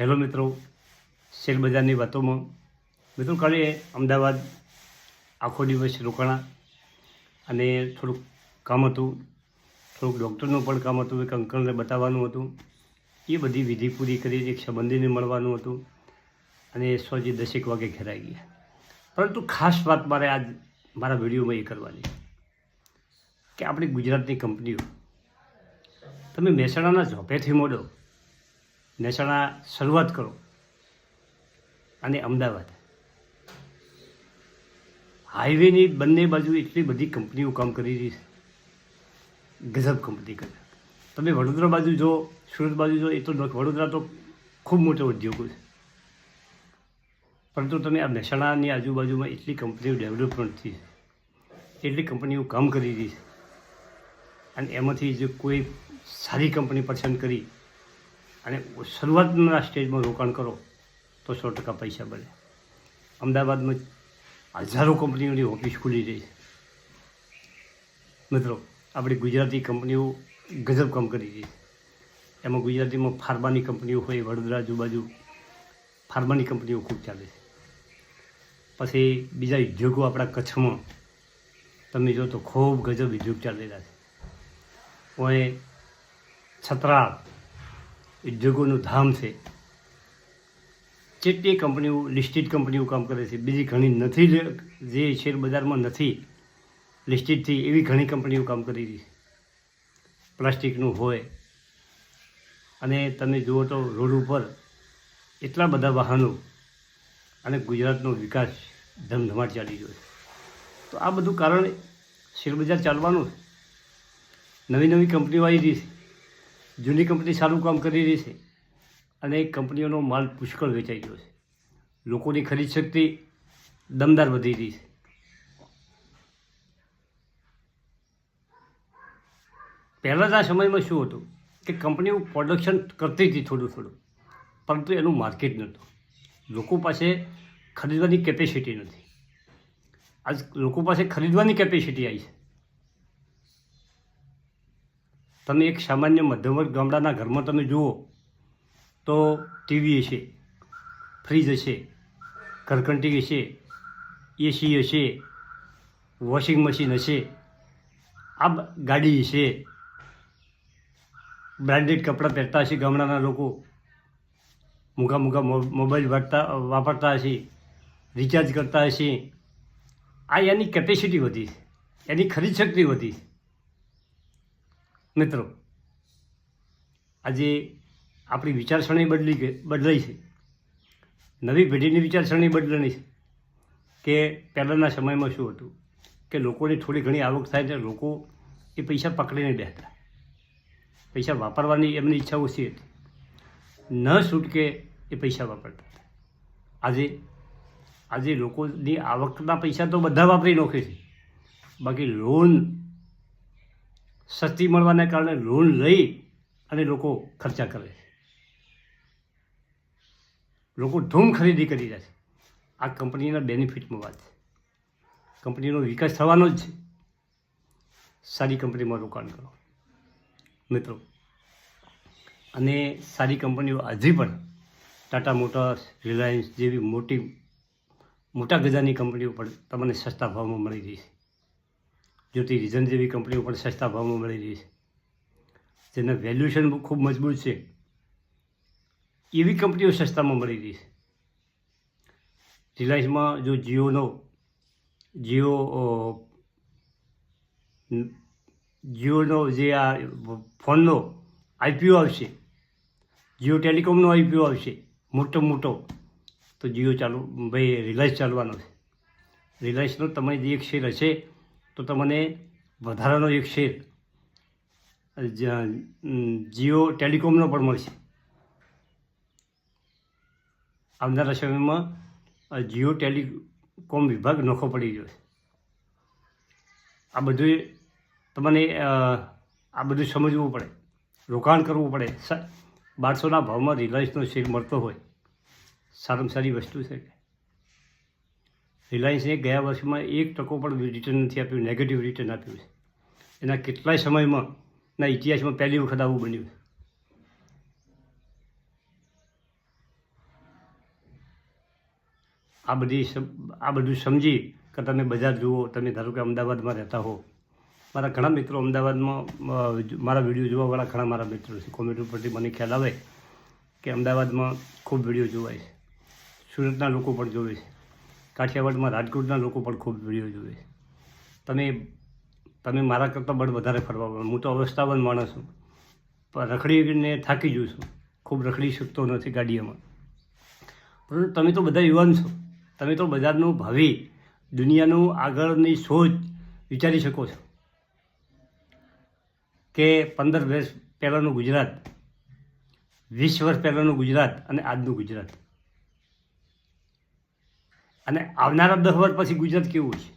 Hello મિત્રો, શેરબજારની વાતોમાં. મિત્રો, કાલે અમદાવાદ આખો દિવસ રોકાણા અને થોડુંક કામ હતું. થોડુંક ડૉક્ટરનું પણ કામ હતું, એક અંકલને બતાવવાનું હતું. એ બધી વિધિ પૂરી કરી, એક સંબંધીને મળવાનું હતું અને સોજી દસેક વાગે ઘેરાઈ ગયા. પરંતુ ખાસ વાત મારે આજ મારા વિડીયોમાં એ કરવાની કે આપણી ગુજરાતની કંપનીઓ, તમે મહેસાણાના ઝોપેથી મોડો મહેસાણા શરૂઆત કરો. અને અમદાવાદ. હાઈવેની બંને બાજુ એટલી બધી કંપનીઓ કામ કરી રહી છે. ગજબ કંપની કરે. તમે વડોદરા બાજુ જો, સુરત બાજુ જો, એ તો વડોદરા તો ખૂબ મોટો ઉદ્યોગો છે. પરંતુ તમે આ મહેસાણાની આજુબાજુમાં એટલી કંપનીઓ ડેવલપમેન્ટ થઈ છે એટલી કંપનીઓ કામ કરી રહી છે. અને એમાંથી જો કોઈ સારી કંપની પસંદ કરી અને શરૂઆતના સ્ટેજમાં રોકાણ કરો, તો સો ટકા પૈસા બને. અમદાવાદમાં હજારો કંપનીઓની ઓફિસ ખુલી રહી છે. મિત્રો, આપણી ગુજરાતી કંપનીઓ ગજબ કામ કરી રહી છે. એમાં ગુજરાતીમાં ફાર્માની કંપનીઓ હોય, વડોદરા આજુબાજુ ફાર્માની કંપનીઓ ખૂબ ચાલે છે. પછી બીજા ઉદ્યોગો આપણા કચ્છમાં, તમે જો તો ખૂબ ગજબ ઉદ્યોગ ચાલેલા છે. ઓય છત્રાળ ઉદ્યોગોનું ધામ છે. જેટલી કંપનીઓ, લિસ્ટેડ કંપનીઓ કામ કરે છે. બીજી ઘણી નથી જે શેર બજારમાં નથી લિસ્ટેડથી એવી ઘણી કંપનીઓ કામ કરી રહી પ્લાસ્ટિકનું હોય. અને તમે જુઓ તો રોડ ઉપર એટલા બધા વાહનો અને ગુજરાતનો વિકાસ ધમધમાટ ચાલી રહ્યો છે. તો આ બધું કારણ શેરબજાર ચાલવાનું નવી નવી કંપનીઓ આવી રહી છે. જૂની કંપની સારું કામ કરી રહી છે અને એ કંપનીઓનો માલ પુષ્કળ વેચાઈ રહ્યો છે. લોકોની ખરીદ શક્તિ દમદાર વધી રહી છે. પહેલાંના સમયમાં શું હતું કે કંપનીઓ પ્રોડક્શન કરતી હતી થોડું થોડું, પરંતુ એનું માર્કેટ નહોતું. લોકો પાસે ખરીદવાની કેપેસિટી નથી. આજ લોકો પાસે ખરીદવાની કેપેસિટી આવી છે. તમે એક સામાન્ય મધ્યમવર્ગ ગામડાના ઘરમાં તમે જુઓ તો ટીવી હશે, ફ્રીજ હશે, ઘરઘંટી હશે એસી હશે, વોશિંગ મશીન હશે આ ગાડી હશે, બ્રાન્ડેડ કપડાં પહેરતા હશે ગામડાના લોકો મૂંઘા મૂંઘા મોબાઈલ વાપરતા વાપરતા હશે રિચાર્જ કરતા હશે. આ એની કેપેસિટી વધી, એની ખરીદ શક્તિ વધી. મિત્રો, આજે આપણી વિચારસરણી બદલી બદલાઈ છે. નવી પેઢીની વિચારસરણી બદલાઈ છે કે પહેલાંના સમયમાં શું હતું? કે લોકોની થોડી ઘણી આવક થાય એટલે લોકો એ પૈસા પકડીને બેસતા પૈસા વાપરવાની એમની ઈચ્છા ઓછી હતી? ન છૂટકે એ પૈસા વાપરતા. આજે આજે લોકોની આવકના પૈસા તો બધા વાપરી નોખે છે. બાકી લોન સસ્તી મળવાને કારણે લોન લઈ અને લોકો ખર્ચા કરે છે. લોકો ધૂમ ખરીદી કરી રહ્યા છે. આ કંપનીના બેનિફિટમાં વાત છે. કંપનીનો વિકાસ થવાનો જ છે. સારી કંપનીમાં રોકાણ કરો. મિત્રો, અને સારી કંપનીઓ હજી પણ ટાટા મોટર્સ, રિલાયન્સ જેવી મોટી, મોટા ગજાની કંપનીઓ પણ તમને સસ્તા ભાવમાં મળી રહી છે. જ્યોતિ રીઝન જેવી કંપનીઓ પણ સસ્તા ભાવમાં મળી રહી છે. જેના વેલ્યુએશન ખૂબ મજબૂત છે. એવી કંપનીઓ સસ્તામાં મળી રહી છે. રિલાયન્સમાં જો જીઓનો, જીઓ જીઓનો જે આ ફોનનો આઈપીઓ આવશે, જીઓ ટેલિકોમનો આઈપીઓ આવશે, મોટો મોટો, તો જીઓ ચાલુ, ભાઈ, રિલાયન્સ ચાલવાનો છે. રિલાયન્સનો તમે જે એક શેર હશે તો તમને વધારાનો એક શેર જીઓ ટેલિકોમનો પણ મળશે. આવનારા સમયમાં જીઓ ટેલિકોમ વિભાગ નોખો પડી ગયો છે. આ બધું તમને આ બધું સમજવું પડે. રોકાણ કરવું પડે. બારસોના ભાવમાં રિલાયન્સનો શેર મળતો હોય. સારામાં સારી વસ્તુ છે. રિલાયન્સે ગયા વર્ષમાં એક ટકો પણ રિટર્ન નથી આપ્યું નેગેટિવ રિટર્ન આપ્યું છે. એના કેટલાય સમયમાં ના ઇતિહાસમાં પહેલી વખત આવું બન્યું આ બધી આ બધું સમજી કે તમે બજાર જુઓ, તમે ધારો કે અમદાવાદમાં રહેતા હો. મારા ઘણા મિત્રો અમદાવાદમાં મારા વીડિયો જોવાવાળા ઘણા મારા મિત્રો છે. કોમેન્ટ ઉપરથી મને ખ્યાલ આવે કે અમદાવાદમાં ખૂબ વીડિયો જોવાય છે. સુરતના લોકો પણ જોવે છે. કાઠિયાવાડમાં રાજકોટના લોકો પણ ખૂબ વીડિયો જોવે છે. તમે તમે મારા કરતાં બળ વધારે ફરવા હું તો અવસ્થાવાન માણસ છું. પણ રખડીને થાકી જઉં છું. ખૂબ રખડી શકતો નથી ગાડીઓમાં. પરંતુ તમે તો બધા યુવાન છો. તમે તો બજારનું ભાવિ દુનિયાનું આગળની સોચ વિચારી શકો છો. કે પંદર વર્ષ પહેલાંનું ગુજરાત, વીસ વર્ષ પહેલાંનું ગુજરાત અને આજનું ગુજરાત. અને આવનારા દસ વર્ષ પછી ગુજરાત કેવું છે?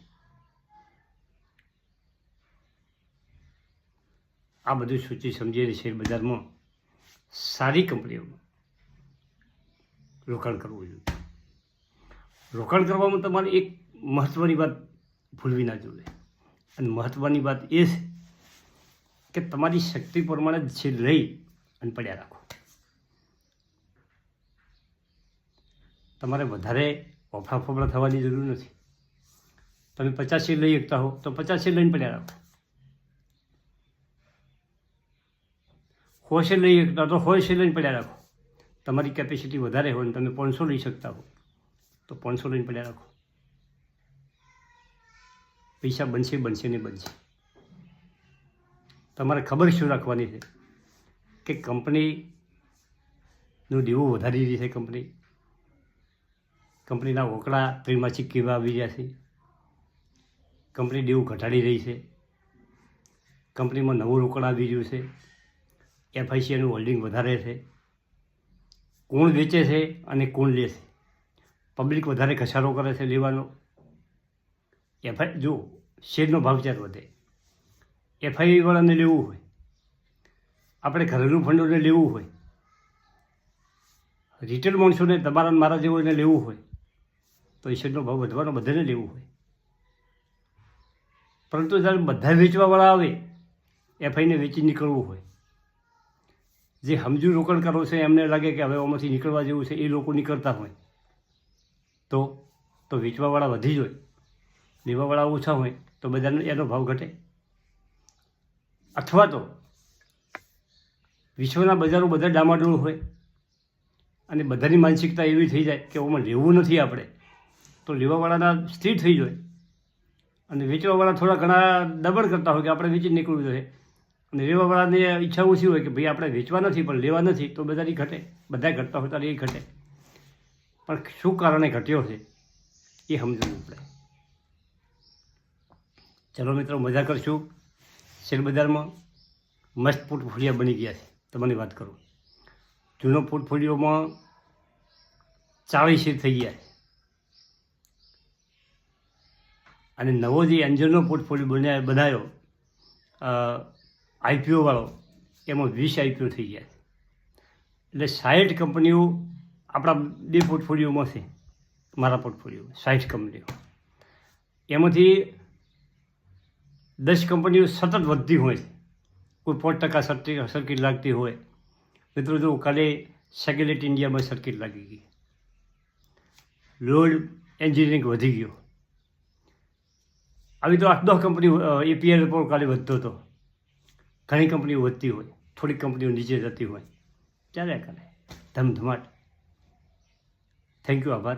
આ બધું સૂચિ સમજીને શેર બજારમાં સારી કંપનીઓમાં રોકાણ કરવું જોઈએ. રોકાણ કરવામાં તમારે એક મહત્ત્વની વાત ભૂલવી ના જોઈએ. અને મહત્ત્વની વાત એ છે કે તમારી શક્તિ પ્રમાણે જ શેર લઈ અને પડ્યા રાખો. તમારે વધારે ઓફરા ફોફરા થવાની જરૂર નથી. તમે પચાસ શેર લઈ શકતા હો, તો પચાસ શેર લઈને પડ્યા રાખો. સો શેર લઈ શકતા તો સો શેર લઈને પડ્યા રાખો. તમારી કેપેસિટી વધારે હોય ને તમે પાંચસો લઈ શકતા હો, તો પાંચસો લઈને પડ્યા રાખો. પૈસા બનશે બનશે ને બનશે. તમારે ખબર શું રાખવાની છે? કે કંપનીનું દેવું વધારી રહી છે કંપની કંપનીના ઓકળા ત્રિમાસિક કેવા આવી રહ્યા છે. કંપની દેવું ઘટાડી રહી છે. કંપનીમાં નવું રોકડ આવી રહ્યું છે. એફઆઈસીઆઈનું હોલ્ડિંગ વધારે છે. કોણ વેચે છે અને કોણ લે છે? પબ્લિક વધારે ઘસારો કરે છે લેવાનો. એફઆઈ જો શેરનો ભાવ ચાર વધે, એફઆઈવાળાને લેવું હોય, આપણે ઘરેલું ફંડોને લેવું હોય, રિટેલ માણસોને તમારા મારા જેવોને લેવું હોય એ ભાવ વધવાનો બધાને લેવું હોય. પરંતુ જ્યારે બધા વેચવાવાળા આવે, એફઆઈને વેચી નીકળવું હોય. જે સમજુ રોકાણ છે, એમને લાગે કે હવે આમાંથી નીકળવા જેવું છે, એ લોકો નીકળતા હોય. તો તો વેચવાવાળા વધી જ હોય. લેવાવાળા ઓછા હોય, તો બધાનો એનો ભાવ ઘટે. અથવા તો, વિશ્વના બજારો બધા ડામાડોળ હોય. અને બધાની માનસિકતા એવી થઈ જાય કે ઓમાં લેવું નથી આપણે. તો લેવાવાળાના સ્થિર થઈ જાય. અને વેચવાવાળા થોડા ઘણા દબડ કરતા હોય કે આપણે વેચી નીકળવું જોઈએ. અને લેવાવાળાની ઈચ્છા ઓછી હોય કે ભાઈ આપણે વેચવા નથી, પણ લેવા નથી, તો બધાની ઘટે. બધા ઘટતા હોય ત્યારે એ ઘટે. પણ શું કારણે ઘટ્યો છે, એ સમજવું પડે. ચલો મિત્રો, મજા કરશું. શેરબજારમાં મસ્ત પોર્ટફોલિયો બની ગયા છે. તમને વાત કરું. જૂનો પોર્ટફોલિયોમાં ચાળીસ શેર થઈ ગયા છે. અને નવો જે એન્જલનો પોર્ટફોલિયો બન્યા બનાવ્યો આઈપીઓવાળો એમાં વીસ આઈપીઓ થઈ ગયા એટલે સાઠ કંપનીઓ આપણા બે પોર્ટફોલિયોમાં છે, મારા પોર્ટફોલિયો સાઠ કંપનીઓ. એમાંથી દસ કંપનીઓ સતત વધતી હોય કોઈ પાંચ ટકા સર્કિટ લાગતી હોય. મિત્રો, જો કાલે સેક્યુલેટ ઇન્ડિયામાં સર્કિટ લાગી ગઈ. લોડ એન્જિનિયરિંગ વધી ગયો. આવી તો આઠ દસ કંપની એપીએલ પણ કાલે વધતો હતો. ઘણી કંપનીઓ વધતી હોય, થોડીક કંપનીઓ નીચે જતી હોય. ચાલ્યા કરે. ધમધમાટ. થેન્ક યુ આભાર.